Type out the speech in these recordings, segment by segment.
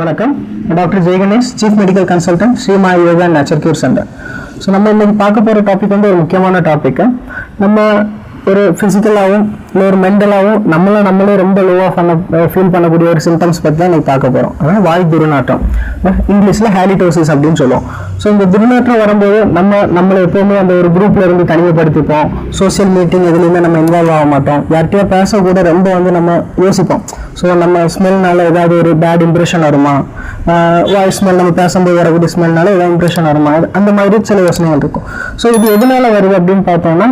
வணக்கம். Doctor Jayaganesh chief medical consultant Srima yoga nature cure centre so நம்ம இன்னைக்கு பார்க்க போகிற டாபிக் வந்து ஒரு முக்கியமான டாபிக் நம்ம ஒரு ஃபிசிக்கலாகவும் ஒரு மென்டலாகவும் நம்மளை நம்மளே ரொம்ப லோவாக பண்ண ஃபீல் பண்ணக்கூடிய ஒரு சிம்டம்ஸ் பற்றி தான் இன்னைக்கு பார்க்க போகிறோம் அதாவது வாய் துர்நாற்றம். இங்கிலீஷில் ஹேலிடோசிஸ் அப்படின்னு சொல்லுவோம். ஸோ இந்த துர்நாற்றம் வரும்போது நம்ம நம்மளை எப்போவுமே அந்த ஒரு குரூப்பில் இருந்து தனிமைப்படுத்திப்போம். சோஷியல் மீட்டிங் எதுலேயுமே நம்ம இன்வால்வ் ஆக மாட்டோம். யார்கிட்டயோ பேச கூட ரொம்ப வந்து நம்ம யோசிப்போம். ஸோ நம்ம ஸ்மெல்னால ஏதாவது ஒரு பேட் இம்ப்ரெஷன் வருமா? வாய்ஸ் ஸ்மெல் நம்ம பேசும்போது வரக்கூடிய ஸ்மெல்னால ஏதாவது இம்ப்ரெஷன் வருமா? அந்த மாதிரி சில யோசனைகள் இருக்கும். ஸோ இது எதனால வருது அப்படின்னு பார்த்தோம்னா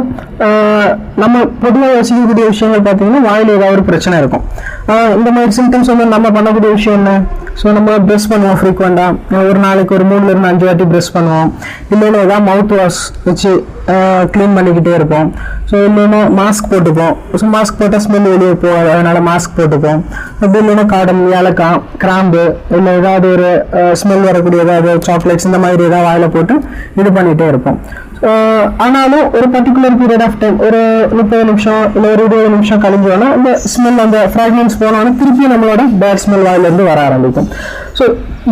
நம்ம பொதுவாக யோசிக்கக்கூடிய விஷயங்கள் பார்த்தீங்கன்னா வாயில் ஏதாவது ஒரு பிரச்சனை இருக்கும். இந்த மாதிரி சிம்டம்ஸ் வந்து நம்ம பண்ணக்கூடிய விஷயம் என்ன? ஸோ நம்ம ப்ரெஷ் பண்ணுவோம் ஃப்ரீக்வெண்ட்டாக ஒரு நாளைக்கு ஒரு மூணுல இருந்து அஞ்சு வாட்டி ப்ரெஷ் பண்ணுவோம். இல்லைன்னா ஏதாவது மவுத் வாஷ் வச்சு க்ளீன் பண்ணிக்கிட்டே இருப்போம். ஸோ இல்லைன்னா மாஸ்க் போட்டுப்போம். ஸோ மாஸ்க் போட்டால் ஸ்மெல் வெளியே போகாது. அதனால் மாஸ்க் போட்டுப்போம். அப்படி இல்லைன்னா காடம் ஏலக்காய் கிராம்பு இல்லை ஏதாவது ஒரு ஸ்மெல் வரக்கூடிய ஏதாவது சாக்லேட்ஸ் இந்த மாதிரி ஏதாவது வாயில் போட்டு இது பண்ணிகிட்டே இருப்போம். ஆனாலும் ஒரு பர்டிகுலர் பீரியட் ஆஃப் டைம் ஒரு முப்பது நிமிஷம் இல்லை ஒரு இருபது நிமிஷம் கழிஞ்சோன்னா அந்த ஸ்மெல் அந்த ஃப்ராக்ரன்ஸ் போனோன்னா திருப்பி நம்மளோட பேட் ஸ்மெல் வாயிலேருந்து வர ஆரம்பிக்கும். ஸோ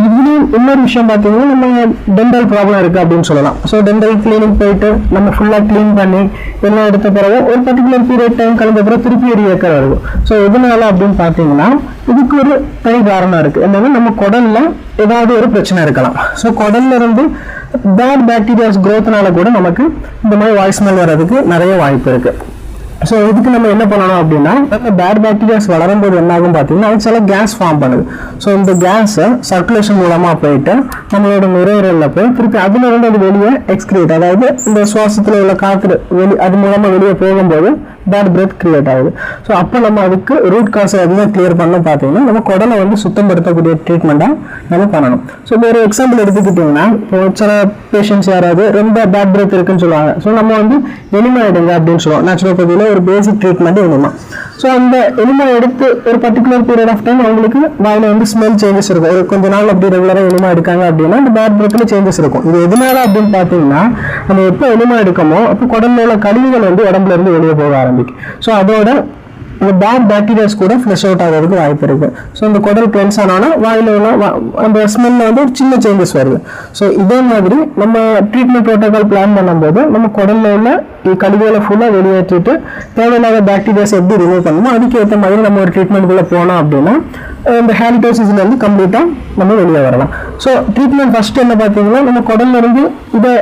இதுலேயும் இன்னொரு விஷயம் பார்த்தீங்கன்னா நம்ம டென்டல் ப்ராப்ளம் இருக்குது அப்படின்னு சொல்லலாம். ஸோ டென்டல் கிளீனிங் போயிட்டு நம்ம ஃபுல்லாக க்ளீன் பண்ணி எல்லாம் எடுத்த பிறகு ஒரு பர்டிகுலர் பீரியட் டைம் கலந்த பிறகு திருப்பி ஒரு ஏக்கர் வருது ஸோ எதனால அப்படின்னு பார்த்தீங்கன்னா இதுக்கு ஒரு தனி காரணம் இருக்குது என்னென்னா நம்ம குடலில் ஏதாவது ஒரு பிரச்சனை இருக்கலாம். ஸோ குடல்ல இருந்து பேட் பாக்டீரியாஸ் க்ரோத்னால கூட நமக்கு இந்த மாதிரி வாய்ஸ் மேல் வர்றதுக்கு நிறைய வாய்ப்பு இருக்குது ஸோ இதுக்கு நம்ம என்ன பண்ணணும் அப்படின்னா நம்ம பேட் பாக்டீரியாஸ் வளரும்போது என்ன ஆகும் பார்த்தீங்கன்னா அது சில கேஸ் ஃபார்ம் பண்ணுது. ஸோ இந்த கேஸை சர்க்குலேஷன் மூலமாக போயிட்டு நம்மளோட நுரையீரலில் போய் திருப்பி அதுலேருந்து அது வெளியே எக்ஸ்கிரியேட் அதாவது இந்த சுவாசத்தில் உள்ள காற்று வெளி அது மூலமாக வெளியே போகும்போது பேட் பிரெத் கிரியேட் ஆகுது. ஸோ அப்போ நம்ம அதுக்கு ரூட் காசை எதுவும் கிளியர் பண்ண பார்த்தீங்கன்னா நம்ம குடலை வந்து சுத்தப்படுத்தக்கூடிய ட்ரீட்மெண்ட்டாக நம்ம பண்ணணும். ஸோ இப்போ ஒரு எக்ஸாம்பிள் எடுத்துக்கிட்டிங்கன்னா இப்போ சில பேஷண்ட்ஸ் யாராவது ரொம்ப பேட் பிரெத் இருக்குன்னு சொல்லுவாங்க. ஸோ நம்ம வந்து எனிமா எடுங்க அப்படின்னு சொல்லுவோம். நேச்சுரோபதியில் ஒரு பேசிக் ட்ரீட்மெண்ட் எனிமா ஸோ அந்த எனிமா எடுத்து ஒரு பர்டிகுலர் பீரியட் ஆஃப் டைம் அவங்களுக்கு வாயில் வந்து ஸ்மெல் சேஞ்சஸ் இருக்கும். ஒரு கொஞ்ச நாள் அப்படி ரெகுலராக எலுமா எடுக்காங்க அப்படின்னா அந்த பேட் பிரத்தில் சேஞ்சஸ் இருக்கும். இது எதனால அப்படின்னு பார்த்தீங்கன்னா நம்ம எப்போ எலுமா எடுக்கமோ அப்போ உடம்புல உள்ள கழிவுகள் வந்து உடம்புல இருந்து வெளியே போக ஆரம்பிக்கும். ஸோ அதோட இந்த பேட் பாக்டீரியாஸ் கூட ஃப்ளஷ் அவுட் ஆகிறதுக்கு வாய்ப்பு இருக்குது ஸோ இந்த குடல் கிளென்ஸ் ஆனோன்னா வாயில் உள்ள அந்த ஸ்மெல்ல வந்து ஒரு சின்ன சேஞ்சஸ் வருது. ஸோ இதே மாதிரி நம்ம ட்ரீட்மெண்ட் ப்ரோட்டோக்கால் பிளான் பண்ணும்போது நம்ம குடல்ல உள்ள கழிவுகளை ஃபுல்லாக வெளியேற்றிட்டு தேவையில்லாத பாக்டீரியாஸ் எப்படி ரிமூவ் பண்ணணுமோ அதுக்கேற்ற மாதிரி நம்ம ஒரு ட்ரீட்மெண்ட்டுக்குள்ளே போனோம் அப்படின்னா இந்த ஹேலிடோசிஸ்ல இருந்து கம்ப்ளீட்டாக நம்ம வெளியே வரலாம். ஸோ ட்ரீட்மெண்ட் ஃபஸ்ட்டு என்ன பார்த்தீங்கன்னா நம்ம குடல்லிருந்து இதை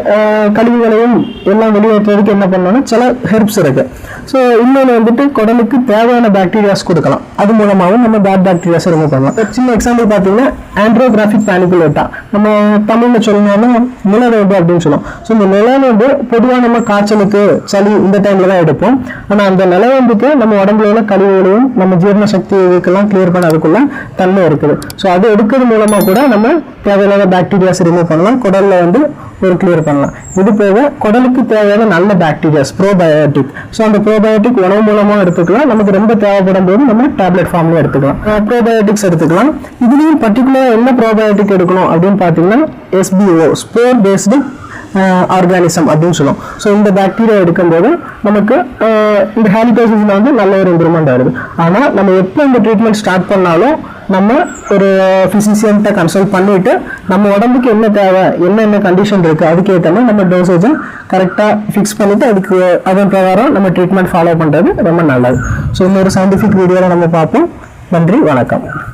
கழிவுகளையும் எல்லாம் வெளியேற்றுறதுக்கு என்ன பண்ணணும்னா சில ஹெர்ப்ஸ் இருக்குது ஸோ இன்னொன்று வந்துட்டு குடலுக்கு தேவையான பாக்டீரியாஸ் கொடுக்கலாம். அது மூலமாகவும் நம்ம பேட் பாக்டீரியாஸ் ரிமூவ் பண்ணலாம். சின்ன எக்ஸாம்பிள் பார்த்தீங்கன்னா ஆண்ட்ரோகிராஃபிக் பேனிகுலேட்டா நம்ம தமிழில் சொல்லணும்னா நிலவேம்பு அப்படின்னு சொல்லுவோம். ஸோ இந்த நிலவேம்பு பொதுவாக நம்ம காய்ச்சலுக்கு சளி இந்த டைமில் தான் எடுப்போம். ஆனால் அந்த நிலவேம்புக்கு நம்ம உடம்புல உள்ள கழிவுகளையும் நம்ம ஜீரண சக்தி இதுக்கெல்லாம் கிளியர் பண்ண அதுக்குள்ள தன்மை இருக்குது. ஸோ அது எடுக்கிறது மூலமாக கூட நம்ம தேவையில்லாத பாக்டீரியாஸ் ரிமூவ் பண்ணலாம். குடலில் வந்து ஒரு கிளியர் பண்ணலாம். இது போக குடலுக்கு தேவையான நல்ல பாக்டீரியாஸ் ப்ரோபயோட்டிக் ஸோ அந்த ப்ரோபயோட்டிக் உணவு மூலமாக எடுத்துக்கலாம். நமக்கு ரொம்ப தேவைப்படும் போது நம்ம டேப்லெட் ஃபார்ம்ல எடுத்துக்கலாம். ப்ரோபயோட்டிக்ஸ் எடுத்துக்கலாம். இதுலேயும் பர்டிகுலராக என்ன ப்ரோபயோட்டிக் எடுக்கணும் அப்படின்னு பார்த்தீங்கன்னா எஸ்பிஓ ஸ்போர் பேஸ்டு ஆர்கானிசம் அப்படின்னு சொல்லுவோம். ஸோ இந்த பாக்டீரியா எடுக்கும்போது நமக்கு இந்த ஹேலிடோசிஸில் வந்து நல்ல ஒரு இம்ப்ரூவ்மெண்ட் ஆகுது ஆனால் நம்ம எப்போ இந்த ட்ரீட்மெண்ட் ஸ்டார்ட் பண்ணாலும் நம்ம ஒரு ஃபிசிஷியன்ட்ட கன்சல்ட் பண்ணிவிட்டு நம்ம உடம்புக்கு என்ன தேவை என்னென்ன கண்டிஷன் இருக்குது அதுக்கேற்ற மாதிரி நம்ம டோசேஜை கரெக்டாக ஃபிக்ஸ் பண்ணிவிட்டு அதுக்கு அதன் பிரகாரம் நம்ம ட்ரீட்மெண்ட் ஃபாலோ பண்ணுறது ரொம்ப நல்லது. ஸோ இன்னொரு சயின்டிஃபிக் வீடியோவில் நம்ம பார்ப்போம். நன்றி வணக்கம்.